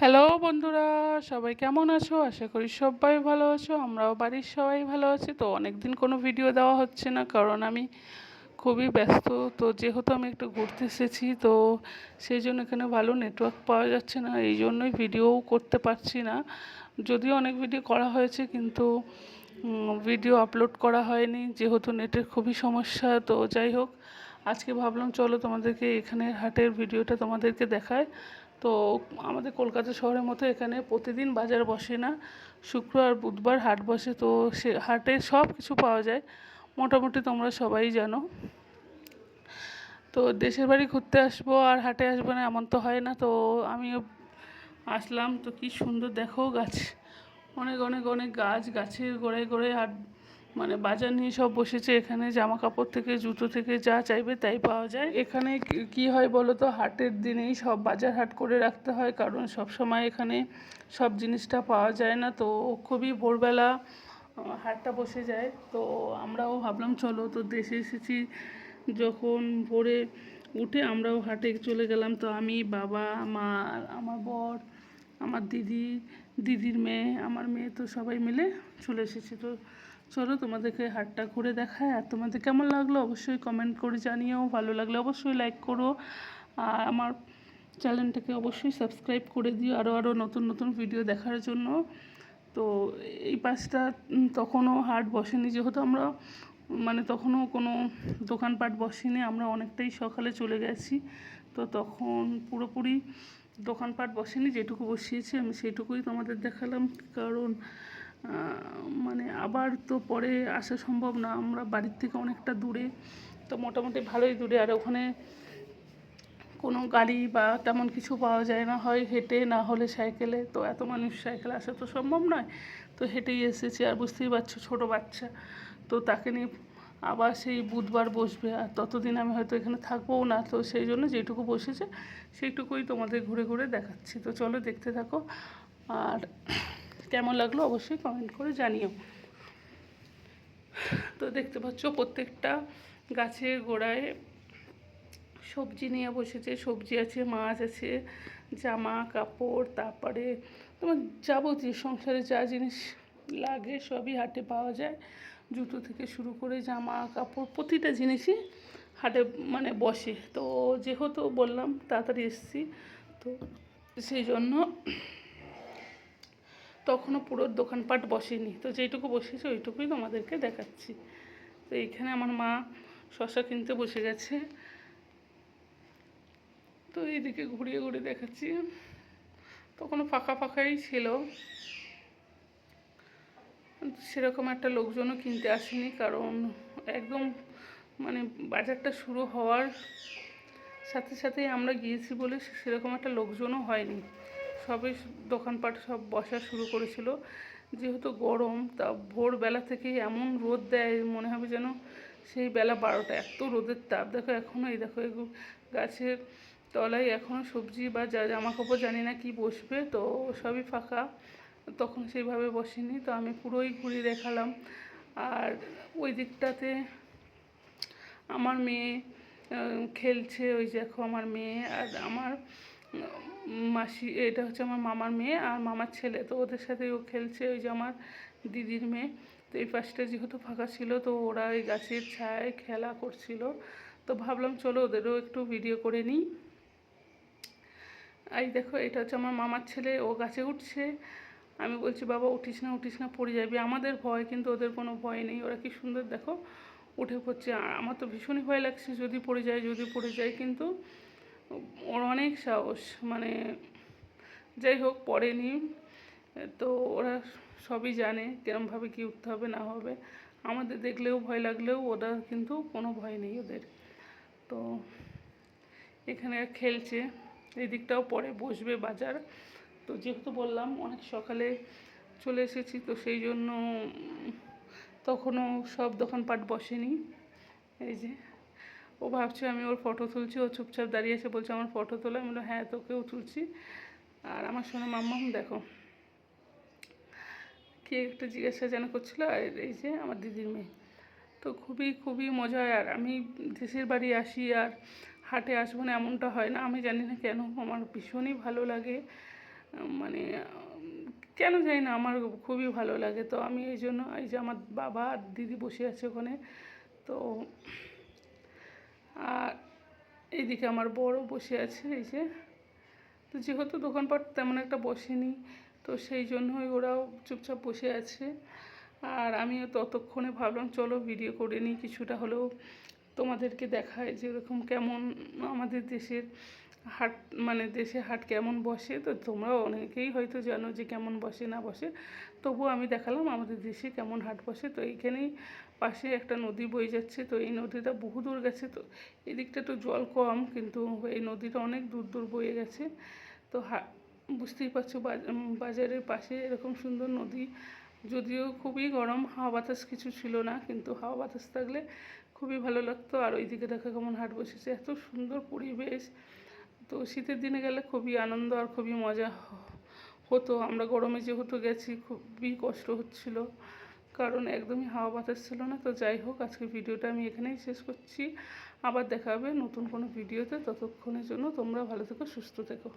Hello বন্ধুরা, সবাই কেমন আছো? আশা করি সবাই ভালো আছো, আমরাও বাড়ির সবাই ভালো আছি। তো অনেক দিন কোনো ভিডিও দেওয়া হচ্ছে না, কারণ আমি খুবই ব্যস্ত। তো যেহেতু আমি একটু ঘুরতে এসেছি, তো সেই জন্য এখানে ভালো নেটওয়ার্ক পাওয়া যাচ্ছে না, এই জন্যই ভিডিওও করতে পারছি না। যদিও অনেক ভিডিও করা হয়েছে, কিন্তু ভিডিও আপলোড করা হয়নি, যেহেতু নেটের খুবই সমস্যা। তো যাই হোক, আজকে ভাবলাম চলো তোমাদেরকে এখানের হাটের ভিডিওটা তোমাদেরকে দেখায় তো আমাদের কলকাতা শহরের মতো এখানে প্রতিদিন বাজার বসে না। শুক্র আর বুধবার হাট বসে, তো সে হাটে সব কিছু পাওয়া যায়। মোটামুটি তোমরা সবাই জানো। তো দেশের বাড়ি ঘুরতে আসব আর হাটে আসব না এমন তো হয় না। তো আমিও আসলাম। তো কি সুন্দর দেখো গাছ। অনেক অনেক অনেক গাছ গাছের গোড়ায় গোড়ায় হাট মানে বাজার নিয়ে সব বসেছে, এখানে জামা কাপড় থেকে, জুতো থেকে যা চাইবে তাই পাওয়া যায়। এখানে কি- হয় বলো তো হাটের দিনেই সব বাজার হাট করে রাখতে হয়, কারণ সব সময় এখানে সব জিনিসটা পাওয়া যায় না। তো খুবই ভোরবেলা হাটটা বসে যায়। তো আমরাও ভাবলাম, চলো তো দেশে এসেছি। যখন ভোরে উঠে আমরাও হাটে চলে গেলাম। তো আমি, বাবা, মা আমার বর, আমার দিদি, দিদির মেয়ে, আমার মেয়ে তো সবাই মিলে চলে এসেছি। তো চলো তোমাদেরকে হাটটা ঘুরে দেখায়। আর তোমাদের কেমন লাগল অবশ্যই কমেন্ট করে জানিও। ভালো লাগলে অবশ্যই লাইক করো। আর আমার চ্যানেলটাকে অবশ্যই সাবস্ক্রাইব করে দিও। আরও আরও নতুন নতুন ভিডিও দেখার জন্য। তো এই পাশটা তখনও হাট বসেনি যেহেতু আমরা মানে তখনও কোনো দোকানপাট বসেনি। আমরা অনেকটাই সকালে চলে গেছি। তো তখন পুরোপুরি দোকানপাট বসেনি। যেটুকু বসিয়েছি আমি সেইটুকুই তোমাদের দেখালাম। কারণ মানে আবার তো পরে আসা সম্ভব না। আমরা বাড়ির থেকে অনেকটা দূরে, তো মোটামুটি ভালোই দূরে। আর ওখানে কোনো গাড়ি বা তেমন কিছু পাওয়া যায় না। হয় হেঁটে, না হলে সাইকেলে। তো এত মানুষ সাইকেলে আসা তো সম্ভব নয়। তো হেঁটেই এসেছি। আর বুঝতেই পারছ, ছোটো বাচ্চা। তো তাকে নিয়ে আবার সেই বুধবার বসবে। আর ততদিন আমি হয়তো এখানে থাকবোও না। তো সেই জন্য যেটুকু বসেছে, সেইটুকুই তোমাদের ঘুরে ঘুরে দেখাচ্ছি। তো চলো দেখতে থাকো। আর কেমন লাগল অবশ্যই কমেন্ট করে জানিও। তো দেখতে পাচ্ছ প্রত্যেকটা গাছের গোড়ায় সবজি নিয়ে বসেছে, সবজি আছে, মাছ আছে, জামা, কাপড়, তারপরে তোমার যাবতীয় সংসারে যা জিনিস লাগে সবই হাটে পাওয়া যায়। জুতো থেকে শুরু করে জামা, কাপড় প্রতিটা জিনিসই হাটে মানে বসে। তো যেহেতু বললাম, তাড়াতাড়ি এসেছি। তো সেই জন্য তখনও পুরো দোকানপাট বসেনি। তো যেইটুকু বসেছে, ওইটুকুই তোমাদেরকে দেখাচ্ছি। তো এইখানে আমার মা শশা কিনতে বসে গেছে। তো এইদিকে ঘুরিয়ে ঘুরিয়ে দেখাচ্ছি। তখনও ফাঁকা ফাঁকাই ছিল। সেরকম একটা লোকজনও কিনতে আসেনি, কারণ একদম মানে বাজারটা শুরু হওয়ার সাথে সাথেই আমরা গিয়েছি বলে সেরকম একটা লোকজনও হয়নি। সবই দোকানপাট সব বসা শুরু করেছিল। যেহেতু গরম, তা ভোরবেলা থেকেই এমন রোদ দেয়, মনে হবে যেন সেই বেলা বারোটা। এত রোদের তাপ। দেখো এখনও এই দেখো এগুলো গাছের তলায় এখনও সবজি বা যা জামা কাপড় জানি না কি বসবে, তো সবই ফাঁকা। তখন সেইভাবে বসেনি, তো আমি পুরোই ঘুরিয়ে দেখালাম। আর ওই দিকটাতে আমার মেয়ে খেলছে, ওই দেখো আমার মেয়ে আর আমার মাসি, এটা হচ্ছে আমার মামার মেয়ে আর মামার ছেলে। তো ওদের সাথে ও খেলছে, ওই যে আমার দিদির মেয়ে। তো এই পাশটা যেহেতু ফাঁকা ছিল, তো ওরা ওই গাছের ছায় খেলা করছিল। তো ভাবলাম চলো ওদেরও একটু ভিডিও করে নিই। এই দেখো, এটা হচ্ছে আমার মামার ছেলে, ও গাছে উঠছে। আমি বলছি, বাবা, উঠিস না উঠিস না, পড়ে যাবি। আমাদের ভয়, কিন্তু ওদের কোনো ভয় নেই। ওরা কি সুন্দর, দেখো, উঠে পড়ছে। আমার তো ভীষণই ভয় লাগছে, যদি পড়ে যায়, যদি পড়ে যায়, কিন্তু ওর অনেক সাহস মানে যাই হোক পড়েনি তো ওরা সবই জানে কিরমভাবে কী উঠতে হবে, না হবে। আমাদের দেখলেও ভয় লাগলেও ওরা কিন্তু কোনো ভয় নেই ওদের। তো এখানে খেলছে এই দিকটাও পরে বসবে বাজার। তো যেহেতু বললাম, অনেক সকালে চলে এসেছি, তো সেই জন্য তখনও সব দোকানপাট বসেনি। এই যে ও ভাবছে আমি ওর ফটো তুলছি, ও চুপচাপ দাঁড়িয়ে এসে বলছে আমার ফটো তোলা। আমি বললাম হ্যাঁ তোকেও তুলছি। আর আমার সঙ্গে মাম্মাম, দেখো, কে একটা জিজ্ঞাসা যেন করছিল, আর এই যে আমার দিদির মেয়ে। তো খুবই খুবই মজা। আর আমি দেশের বাড়ি আসি, আর হাটে আসব না, এমনটা হয় না। আমি জানি না কেন, আমার ভীষণই ভালো লাগে। মানে কেন জানি না, আমার খুবই ভালো লাগে। তো আমি এই জন্য, এই যে আমার বাবা আর দিদি বসে আছে ওখানে, তো আর এইদিকে আমার বড় বসে আছে, এই যে। তো যেহেতু দোকানপাট তেমন একটা বসেনি, তো সেই জন্যই ওরাও চুপচাপ বসে আছে। আর আমিও ততক্ষণে ভাবলাম, চলো ভিডিও করে নিই, কিছুটা হলেও তোমাদেরকে দেখায় যে এরকম কেমন আমাদের দেশের হাট মানে দেশে হাট কেমন বসে, তো তোমরাও অনেকেই হয়তো জানো যে কেমন বসে না বসে। তবুও আমি দেখালাম আমাদের দেশে কেমন হাট বসে। তো এইখানেই পাশে একটা নদী বয়ে যাচ্ছে, তো এই নদীটা বহু দূর গেছে, তো এদিকটা তো জল কম, কিন্তু এই নদীটা অনেক দূর দূর বয়ে গেছে। তো হা, বুঝতেই পারছ বাজারের পাশে এরকম সুন্দর নদী। যদিও খুবই গরম, হাওয়া বাতাস কিছু ছিল না, কিন্তু হাওয়া বাতাস থাকলে খুবই ভালো লাগতো। আর ওইদিকে দেখো কেমন হাট বসেছে, এত সুন্দর পরিবেশ। তো শীতের দিনে গেলে খুবই আনন্দ আর খুবই মজা হতো। আমরা গরমে যেহেতু গেছি, খুবই কষ্ট হচ্ছিল। কারণ একদমই হাওয়া বাতাস ছিল না। তো যাই হোক, আজকে ভিডিওটা আমি এখানেই শেষ করছি। আবার দেখা হবে নতুন কোনো ভিডিওতে। ততক্ষণের জন্য তোমরা ভালো থেকো, সুস্থ থেকো।